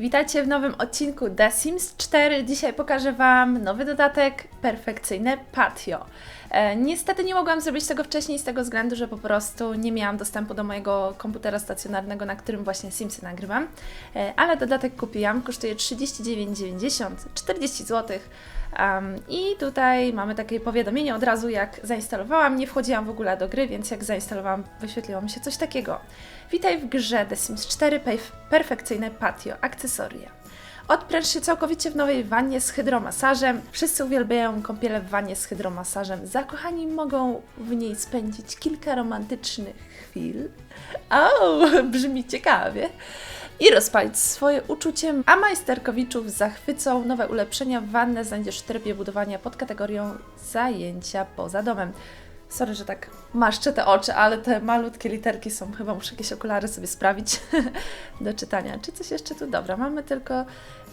Witajcie w nowym odcinku The Sims 4. Dzisiaj pokażę Wam nowy dodatek Perfekcyjne Patio. E, niestety nie mogłam zrobić tego wcześniej z tego względu, że po prostu nie miałam dostępu do mojego komputera stacjonarnego, na którym właśnie Simsy nagrywam. E, ale dodatek kupiłam, kosztuje 39,90, 40 zł. Um, I tutaj mamy takie powiadomienie od razu, jak zainstalowałam. Nie wchodziłam w ogóle do gry, więc jak zainstalowałam, wyświetliło mi się coś takiego. Witaj w grze The Sims 4 Pef- Perfekcyjne Patio, akcesoria. Odpręż się całkowicie w nowej wannie z hydromasażem. Wszyscy uwielbiają kąpiele w wannie z hydromasażem. Zakochani mogą w niej spędzić kilka romantycznych chwil. O, brzmi ciekawie. I rozpalić swoje uczucie, a majsterkowiczów zachwycą nowe ulepszenia. Wannę znajdziesz w trybie budowania pod kategorią zajęcia poza domem. Sorry, że tak maszczę te oczy, ale te malutkie literki są, chyba muszę jakieś okulary sobie sprawić do czytania. Czy coś jeszcze tu? Dobra, mamy tylko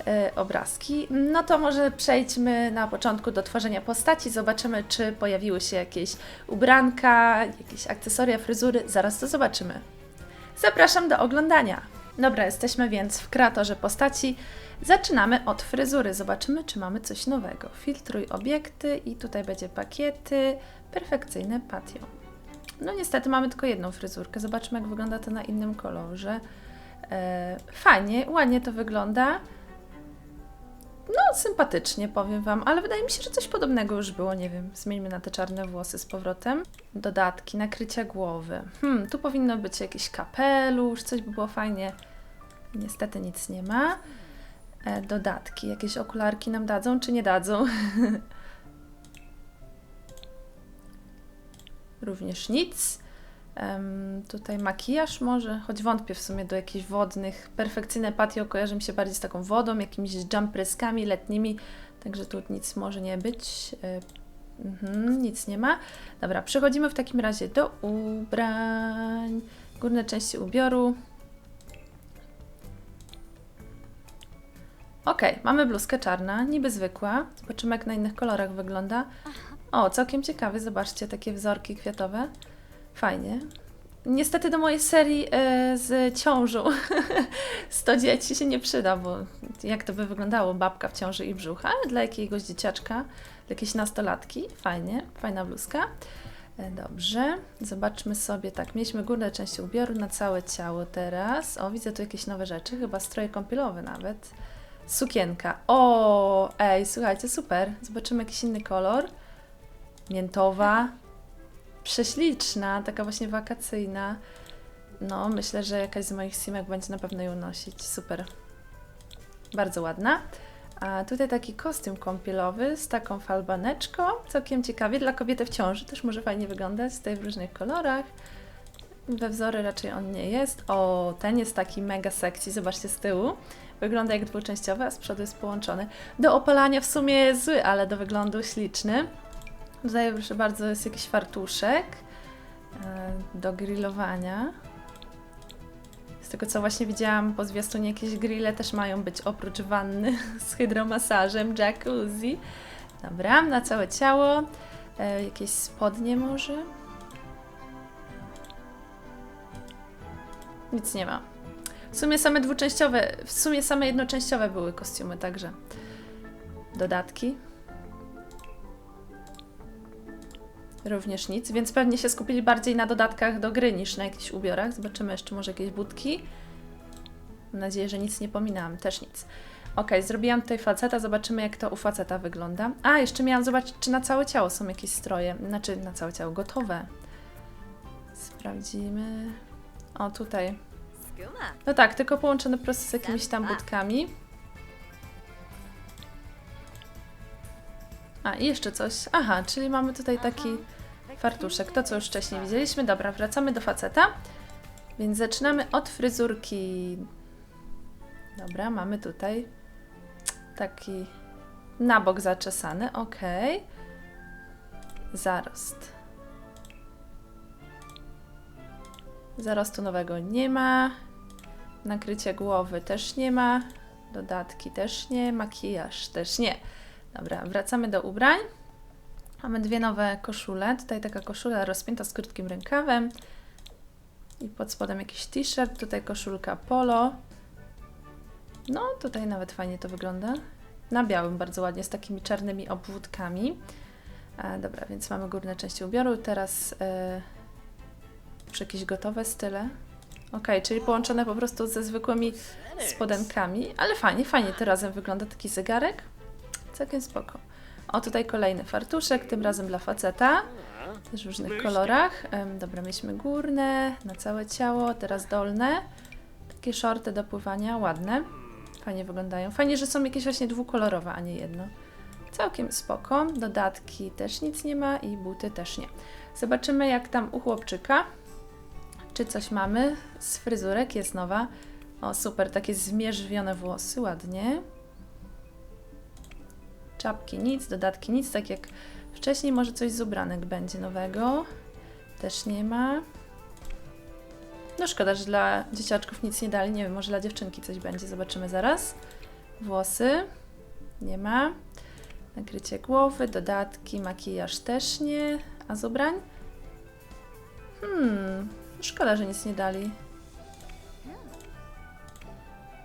e, obrazki. No to może przejdźmy na początku do tworzenia postaci. Zobaczymy, czy pojawiły się jakieś ubranka, jakieś akcesoria, fryzury. Zaraz to zobaczymy. Zapraszam do oglądania. Dobra, jesteśmy więc w kreatorze postaci. Zaczynamy od fryzury. Zobaczymy, czy mamy coś nowego. Filtruj obiekty i tutaj będzie pakiety. Perfekcyjne patio. No niestety mamy tylko jedną fryzurkę. Zobaczmy, jak wygląda to na innym kolorze. E, fajnie, ładnie to wygląda. No, sympatycznie powiem Wam, ale wydaje mi się, że coś podobnego już było. Nie wiem, zmieńmy na te czarne włosy z powrotem. Dodatki, nakrycia głowy. Hmm, tu powinno być jakiś kapelusz, coś by było fajnie. Niestety nic nie ma. E, dodatki, jakieś okularki nam dadzą, czy nie dadzą? Również nic. Tutaj makijaż może, choć wątpię w sumie do jakichś wodnych. Perfekcyjne patio kojarzy mi się bardziej z taką wodą, jakimiś jumpreskami letnimi, także tu nic może nie być. E, mhm, nic nie ma. Dobra, przechodzimy w takim razie do ubrań. Górne części ubioru. Ok, mamy bluzkę czarna, niby zwykła. Zobaczymy, jak na innych kolorach wygląda. O, całkiem ciekawe, zobaczcie, takie wzorki kwiatowe. Fajnie. Niestety do mojej serii e, z ciążą 100 dzieci się nie przyda, bo jak to by wyglądało, babka w ciąży i brzuch, ale dla jakiegoś dzieciaczka, dla jakiejś nastolatki, fajnie, fajna bluzka. E, Dobrze, zobaczmy sobie, tak, mieliśmy górne części ubioru na całe ciało teraz. O, widzę tu jakieś nowe rzeczy, chyba stroje kąpielowe nawet. Sukienka. O, ej, słuchajcie, super. Zobaczymy jakiś inny kolor. Miętowa. Prześliczna, taka właśnie wakacyjna. No, myślę, że jakaś z moich simek będzie na pewno ją nosić. Super. Bardzo ładna. A tutaj taki kostium kąpielowy z taką falbaneczką. Całkiem ciekawie. Dla kobiety w ciąży też może fajnie wyglądać. Tutaj w różnych kolorach. We wzory raczej on nie jest. O, ten jest taki mega sexy. Zobaczcie z tyłu. Wygląda jak dwuczęściowy, a z przodu jest połączony. Do opalania w sumie zły, ale do wyglądu śliczny. Tutaj proszę bardzo jest jakiś fartuszek e, do grillowania. Z tego co właśnie widziałam po zwiastunie, jakieś grille też mają być oprócz wanny z hydromasażem, jacuzzi. Dobra, na całe ciało. E, jakieś spodnie może? Nic nie ma. W sumie same dwuczęściowe, w sumie same jednoczęściowe były kostiumy, także dodatki. Również nic, więc pewnie się skupili bardziej na dodatkach do gry niż na jakichś ubiorach. Zobaczymy jeszcze może jakieś budki. Mam nadzieję, że nic nie pominęłam, też nic. Ok, zrobiłam tutaj faceta, zobaczymy jak to u faceta wygląda. A, jeszcze miałam zobaczyć, czy na całe ciało są jakieś stroje, znaczy na całe ciało, gotowe. Sprawdzimy. O, tutaj no tak, tylko połączone po prostu z jakimiś tam budkami. A, i jeszcze coś. Aha, czyli mamy tutaj taki fartuszek, to co już wcześniej widzieliśmy. Dobra, wracamy do faceta. Więc zaczynamy od fryzurki. Dobra, mamy tutaj taki na bok zaczesany, ok. Zarost. Zarostu nowego nie ma. Nakrycie głowy też nie ma. Dodatki też nie. Makijaż też nie. Dobra, wracamy do ubrań. Mamy dwie nowe koszule. Tutaj taka koszula rozpięta z krótkim rękawem. I pod spodem jakiś t-shirt. Tutaj koszulka polo. No, tutaj nawet fajnie to wygląda. Na białym bardzo ładnie, z takimi czarnymi obwódkami. E, dobra, więc mamy górne części ubioru. Teraz e, już jakieś gotowe style. Ok, czyli połączone po prostu ze zwykłymi spodenkami, ale fajnie, fajnie to razem wygląda taki zegarek. Całkiem spoko. O, tutaj kolejny fartuszek, tym razem dla faceta. Też w różnych kolorach. Dobra, mieliśmy górne, na całe ciało, teraz dolne. Takie shorty do pływania, ładne. Fajnie wyglądają. Fajnie, że są jakieś właśnie dwukolorowe, a nie jedno. Całkiem spoko. Dodatki też nic nie ma i buty też nie. Zobaczymy jak tam u chłopczyka. Czy coś mamy? Z fryzurek jest nowa. O, super, takie zmierzwione włosy, ładnie. Czapki nic, dodatki nic, tak jak wcześniej. Może coś z ubranek będzie nowego. Też nie ma. No szkoda, że dla dzieciaczków nic nie dali. Nie wiem, może dla dziewczynki coś będzie. Zobaczymy zaraz. Włosy. Nie ma. Nakrycie głowy, dodatki, makijaż też nie. A z ubrań? Hmm, szkoda, że nic nie dali.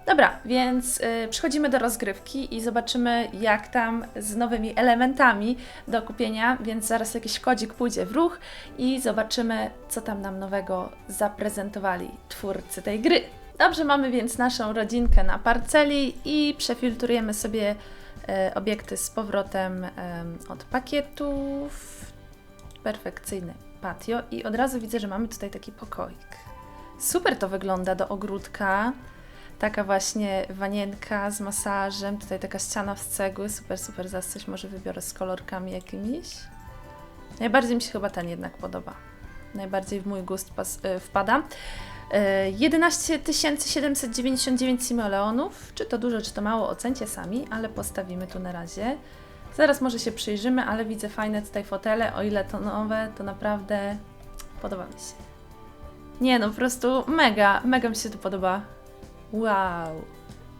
Dobra, więc y, przechodzimy do rozgrywki i zobaczymy, jak tam z nowymi elementami do kupienia. Więc zaraz jakiś kodzik pójdzie w ruch i zobaczymy, co tam nam nowego zaprezentowali twórcy tej gry. Dobrze, mamy więc naszą rodzinkę na parceli i przefiltrujemy sobie e, obiekty z powrotem em, od pakietów. Perfekcyjny patio i od razu widzę, że mamy tutaj taki pokoik. Super to wygląda do ogródka. Taka właśnie wanienka z masażem, tutaj taka ściana z cegły, super, super, zaraz coś może wybiorę z kolorkami jakimiś. Najbardziej mi się chyba ten jednak podoba. Najbardziej w mój gust pas, y, wpada. Y, 11 799 simoleonów. Czy to dużo, czy to mało, ocencie sami, ale postawimy tu na razie. Zaraz może się przyjrzymy, ale widzę fajne tutaj fotele, o ile to nowe, to naprawdę podoba mi się. Nie no, po prostu mega, mega mi się to podoba. Wow.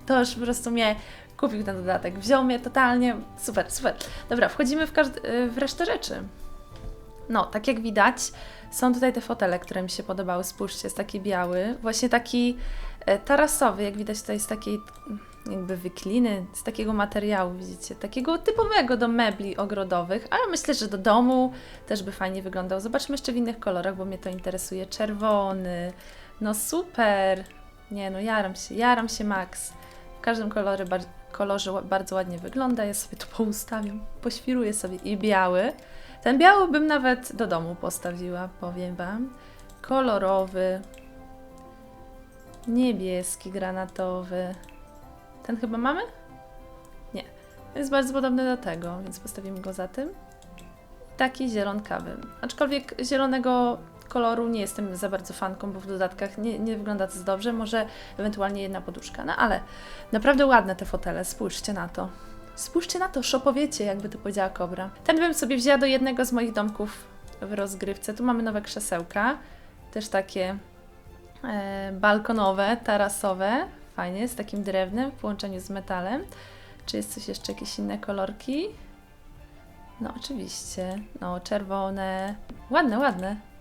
To już po prostu mnie kupił ten dodatek. Wziął mnie totalnie. Super, super. Dobra, wchodzimy w, każd- y, w resztę rzeczy. No, tak jak widać, są tutaj te fotele, które mi się podobały. Spójrzcie, jest taki biały, właśnie taki e, tarasowy, jak widać tutaj z takiej jakby wykliny, z takiego materiału, widzicie, takiego typowego do mebli ogrodowych, ale myślę, że do domu też by fajnie wyglądał. Zobaczmy jeszcze w innych kolorach, bo mnie to interesuje. Czerwony, no super. Nie no, jaram się, jaram się max. W każdym kolorze, bar- kolorze bardzo ładnie wygląda. Ja sobie tu poustawiam, poświruję sobie. I biały. Ten biały bym nawet do domu postawiła, powiem Wam. Kolorowy. Niebieski, granatowy. Ten chyba mamy? Nie. Jest bardzo podobny do tego, więc postawimy go za tym. Taki zielonkawy. Aczkolwiek zielonego koloru nie jestem za bardzo fanką, bo w dodatkach nie, nie wygląda to dobrze. Może ewentualnie jedna poduszka. No ale naprawdę ładne te fotele. Spójrzcie na to. Spójrzcie na to, szopowiecie, jakby to powiedziała Kobra. Ten bym sobie wzięła do jednego z moich domków w rozgrywce. Tu mamy nowe krzesełka. Też takie e, balkonowe, tarasowe. Fajnie, z takim drewnem w połączeniu z metalem. Czy jest coś jeszcze, jakieś inne kolorki? No oczywiście. No, czerwone. Ładne, ładne.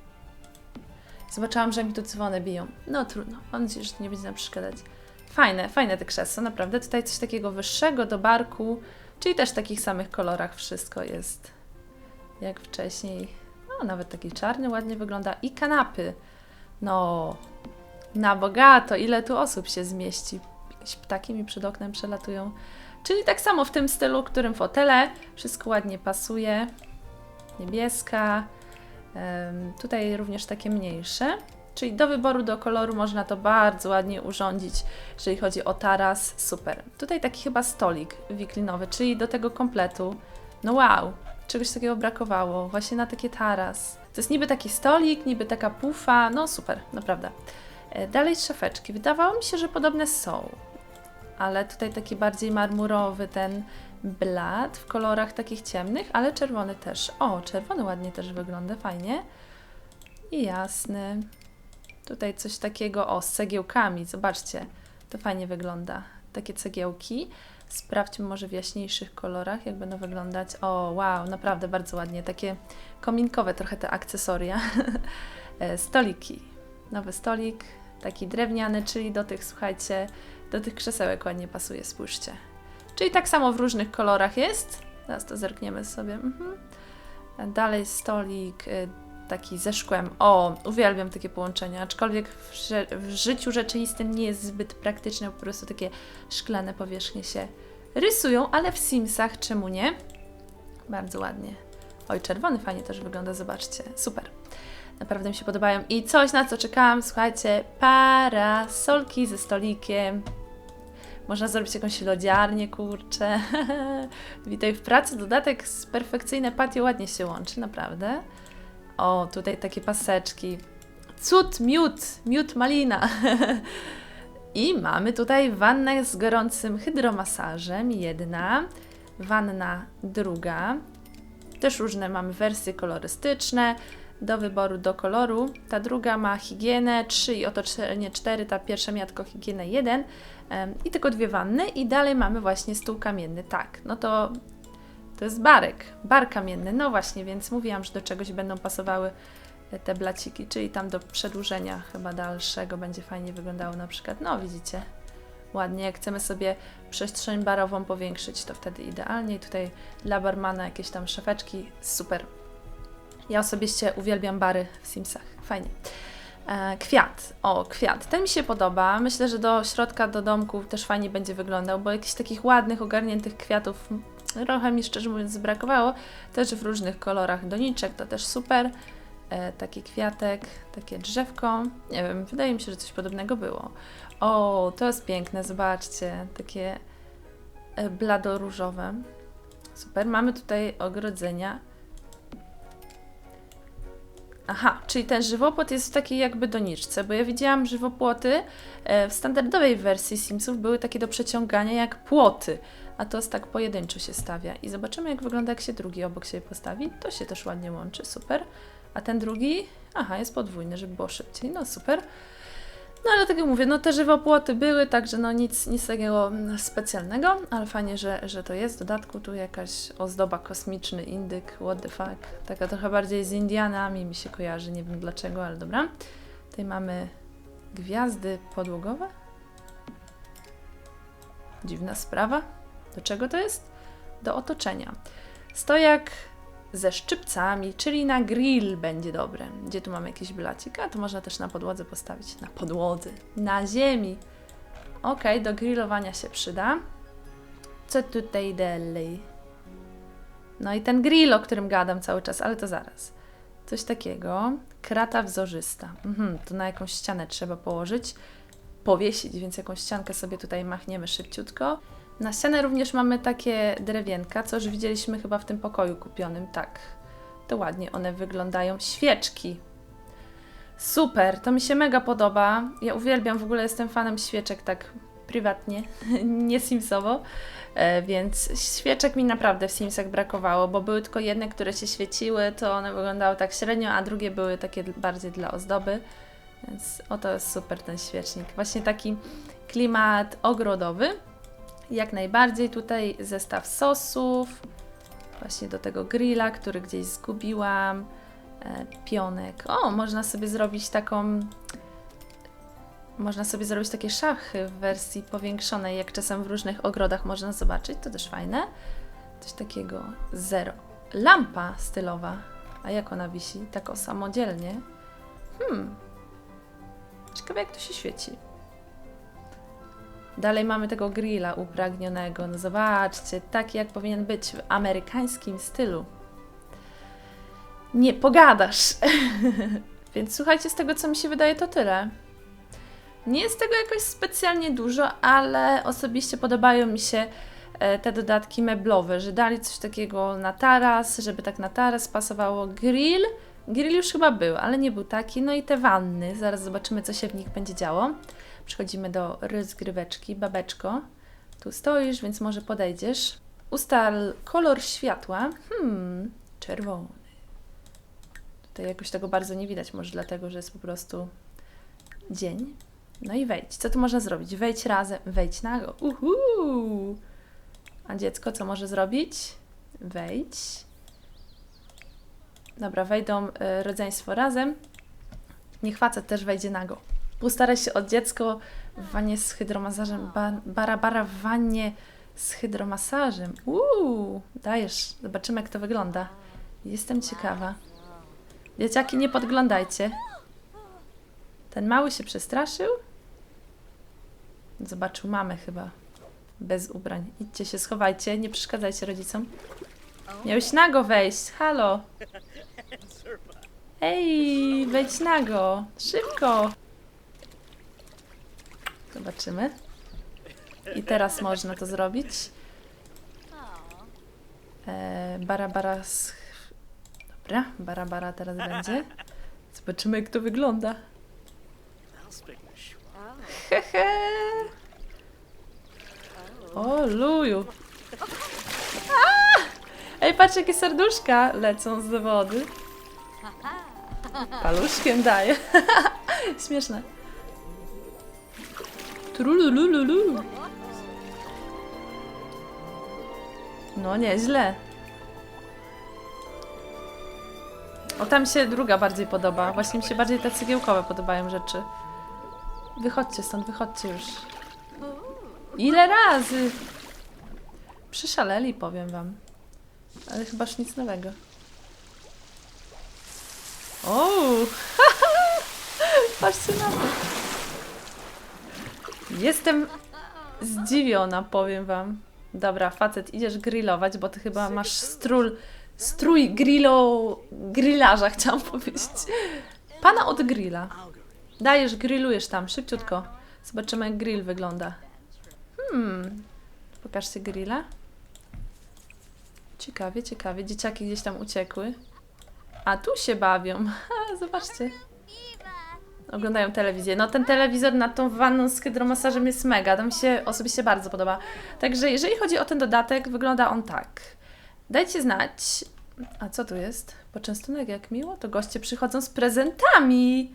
Zobaczyłam, że mi tu dzwony biją. No trudno. Mam nadzieję, że to nie będzie nam przeszkadzać. Fajne, fajne te krzesła, naprawdę. Tutaj coś takiego wyższego do barku, czyli też w takich samych kolorach wszystko jest jak wcześniej. No, nawet taki czarny ładnie wygląda. I kanapy. No, na bogato. Ile tu osób się zmieści? Jakieś ptaki mi przed oknem przelatują. Czyli tak samo w tym stylu, którym fotele. Wszystko ładnie pasuje. Niebieska. Tutaj również takie mniejsze. Czyli do wyboru, do koloru można to bardzo ładnie urządzić, jeżeli chodzi o taras. Super. Tutaj taki chyba stolik wiklinowy, czyli do tego kompletu. No wow, czegoś takiego brakowało. Właśnie na takie taras. To jest niby taki stolik, niby taka pufa. No super, naprawdę. E, Dalej szafeczki. Wydawało mi się, że podobne są. Ale tutaj taki bardziej marmurowy ten blat w kolorach takich ciemnych, ale czerwony też. O, czerwony ładnie też wygląda, fajnie. I jasny. Tutaj coś takiego, o, z cegiełkami, zobaczcie, to fajnie wygląda. Takie cegiełki. Sprawdźmy może w jaśniejszych kolorach, jak będą wyglądać. O, wow, naprawdę bardzo ładnie. Takie kominkowe trochę te akcesoria. E, Stoliki. Nowy stolik, taki drewniany, czyli do tych, słuchajcie, do tych krzesełek ładnie pasuje, spójrzcie. Czyli tak samo w różnych kolorach jest. Teraz to zerkniemy sobie. Mhm. Dalej stolik y, taki ze szkłem. O, uwielbiam takie połączenia, aczkolwiek w, w życiu rzeczywistym nie jest zbyt praktyczne, po prostu takie szklane powierzchnie się rysują, ale w Simsach czemu nie? Bardzo ładnie. Oj, czerwony fajnie też wygląda, zobaczcie. Super. Naprawdę mi się podobają. I coś, na co czekałam, słuchajcie, parasolki ze stolikiem. Można zrobić jakąś lodziarnię, kurczę. Witaj w pracy. Dodatek z perfekcyjne patio ładnie się łączy, naprawdę. O, tutaj takie paseczki. Cud, miód, miód malina. I mamy tutaj wannę z gorącym hydromasażem, jedna, wanna druga. Też różne mamy wersje kolorystyczne do wyboru, do koloru. Ta druga ma higienę 3 i otoczenie 4, ta pierwsza miała tylko higienę 1 em, i tylko dwie wanny i dalej mamy właśnie stół kamienny. Tak, no to to jest barek, bar kamienny. No właśnie, więc mówiłam, że do czegoś będą pasowały te blaciki, czyli tam do przedłużenia chyba dalszego będzie fajnie wyglądało na przykład. No widzicie, ładnie. Jak chcemy sobie przestrzeń barową powiększyć, to wtedy idealnie. I tutaj dla barmana jakieś tam szafeczki, super. Ja osobiście uwielbiam bary w Simsach, fajnie. E, kwiat, o kwiat, ten mi się podoba. Myślę, że do środka, do domku też fajnie będzie wyglądał, bo jakichś takich ładnych, ogarniętych kwiatów trochę mi szczerze mówiąc brakowało. Też w różnych kolorach doniczek, to też super e, taki kwiatek, takie drzewko. Nie wiem, wydaje mi się, że coś podobnego było. O, to jest piękne, zobaczcie, takie e, blado-różowe. Super, mamy tutaj ogrodzenia. Aha, czyli ten żywopłot jest w takiej jakby doniczce, bo ja widziałam żywopłoty e, w standardowej wersji Simsów były takie do przeciągania jak płoty, a to tak pojedynczo się stawia. I zobaczymy jak wygląda jak się drugi obok siebie postawi. To się też ładnie łączy, super. A ten drugi, aha, jest podwójny, żeby było szybciej. No super. No ale tak jak mówię, no te żywopłoty były, także no nic, nic takiego specjalnego, ale fajnie, że, że to jest. W dodatku tu jakaś ozdoba kosmiczny indyk, what the fuck. Taka trochę bardziej z Indianami mi się kojarzy, nie wiem dlaczego, ale dobra. Tutaj mamy gwiazdy podłogowe. Dziwna sprawa. Do czego to jest? Do otoczenia. Stojak ze szczypcami, czyli na grill będzie dobre. Gdzie tu mamy jakiś blacik? A to można też na podłodze postawić. Na podłodze, na ziemi. Ok, do grillowania się przyda. Co tutaj dalej? No i ten grill, o którym gadam cały czas, ale to zaraz. Coś takiego. Krata wzorzysta. Mhm, to na jakąś ścianę trzeba położyć, powiesić, więc jakąś ściankę sobie tutaj machniemy szybciutko. Na ścianę również mamy takie drewienka, co już widzieliśmy chyba w tym pokoju kupionym. Tak, to ładnie one wyglądają. Świeczki. Super, to mi się mega podoba. Ja uwielbiam, w ogóle jestem fanem świeczek tak prywatnie, nie simsowo, e, więc świeczek mi naprawdę w Simsach brakowało, bo były tylko jedne, które się świeciły, to one wyglądały tak średnio, a drugie były takie bardziej dla ozdoby. Więc oto jest super ten świecznik. Właśnie taki klimat ogrodowy. Jak najbardziej tutaj zestaw sosów, właśnie do tego grilla, który gdzieś zgubiłam, e, pionek. O, można sobie zrobić taką, można sobie zrobić takie szachy w wersji powiększonej, jak czasem w różnych ogrodach można zobaczyć, to też fajne. Coś takiego zero. Lampa stylowa, a jak ona wisi? Tak o samodzielnie. Hmm. Ciekawe jak to się świeci. Dalej mamy tego grilla upragnionego. No zobaczcie, taki jak powinien być w amerykańskim stylu. Nie pogadasz. Więc słuchajcie, z tego co mi się wydaje, to tyle. Nie jest tego jakoś specjalnie dużo, ale osobiście podobają mi się e, te dodatki meblowe, że dali coś takiego na taras, żeby tak na taras pasowało. Grill, grill już chyba był, ale nie był taki. No i te wanny, zaraz zobaczymy, co się w nich będzie działo. Przechodzimy do rozgryweczki. Babeczko, tu stoisz, więc może podejdziesz. Ustal kolor światła. Hmm, czerwony. Tutaj jakoś tego bardzo nie widać, może dlatego, że jest po prostu dzień. No i wejdź. Co tu można zrobić? Wejdź razem, wejdź nago. Uhu! A dziecko co może zrobić? Wejdź. Dobra, wejdą y, rodzeństwo razem. Niech facet też wejdzie nago. Postaraj się o dziecko w wannie z hydromasażem. Ba, bara, bara w wannie z hydromasażem. Uuu, dajesz. Zobaczymy, jak to wygląda. Jestem ciekawa. Dzieciaki, nie podglądajcie. Ten mały się przestraszył? Zobaczył mamę chyba. Bez ubrań. Idźcie się, schowajcie, nie przeszkadzajcie rodzicom. Miałeś nago wejść, halo. Ej, wejdź nago, szybko. Zobaczymy. I teraz można to zrobić. E, bara, bara z... Dobra, bara, bara teraz będzie. Zobaczymy, jak to wygląda. Hehe. O, luju. A! Ej, patrz, jakie serduszka lecą z wody. Paluszkiem daje. Śmieszne. Trululululu. No, nieźle. O, tam się druga bardziej podoba. Właśnie mi się bardziej te cegiełkowe podobają rzeczy. Wychodźcie stąd, wychodźcie już. Ile razy? Przyszaleli, powiem wam. Ale chyba już nic nowego. O! Patrzcie na to. Jestem zdziwiona, powiem wam. Dobra, facet, idziesz grillować, bo ty chyba masz stról, strój grillo, grillarza, chciałam powiedzieć. Pana od grilla. Dajesz, grillujesz tam, szybciutko. Zobaczymy, jak grill wygląda. Hmm. Pokażcie grilla. Ciekawie, ciekawie. Dzieciaki gdzieś tam uciekły. A tu się bawią. Zobaczcie. Oglądają telewizję. No ten telewizor nad tą wanną z hydromasażem jest mega. To mi się osobiście bardzo podoba. Także jeżeli chodzi o ten dodatek, wygląda on tak. Dajcie znać. A co tu jest? Poczęstunek jak miło, to goście przychodzą z prezentami.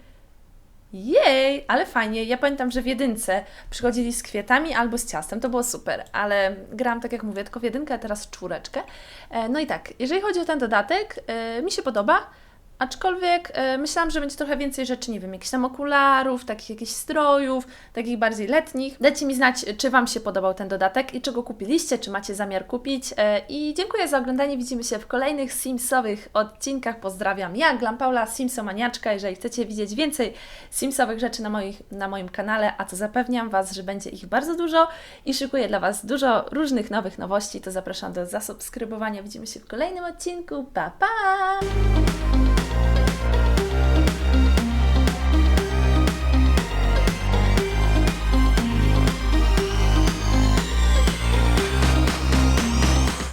Jej, ale fajnie. Ja pamiętam, że w jedynce przychodzili z kwiatami albo z ciastem. To było super, ale grałam, tak jak mówię, tylko w jedynkę, a teraz czwóreczkę. E, No i tak, jeżeli chodzi o ten dodatek, e, mi się podoba. Aczkolwiek e, myślałam, że będzie trochę więcej rzeczy, nie wiem, jakichś tam okularów, takich jakichś strojów, takich bardziej letnich. Dajcie mi znać, czy Wam się podobał ten dodatek i czy go kupiliście, czy macie zamiar kupić. E, I dziękuję za oglądanie. Widzimy się w kolejnych Simsowych odcinkach. Pozdrawiam. Ja, Glam Paula, Simsomaniaczka. Jeżeli chcecie widzieć więcej Simsowych rzeczy na, moich, na moim kanale, a to zapewniam Was, że będzie ich bardzo dużo i szykuję dla Was dużo różnych nowych nowości, to zapraszam do zasubskrybowania. Widzimy się w kolejnym odcinku. Pa, pa!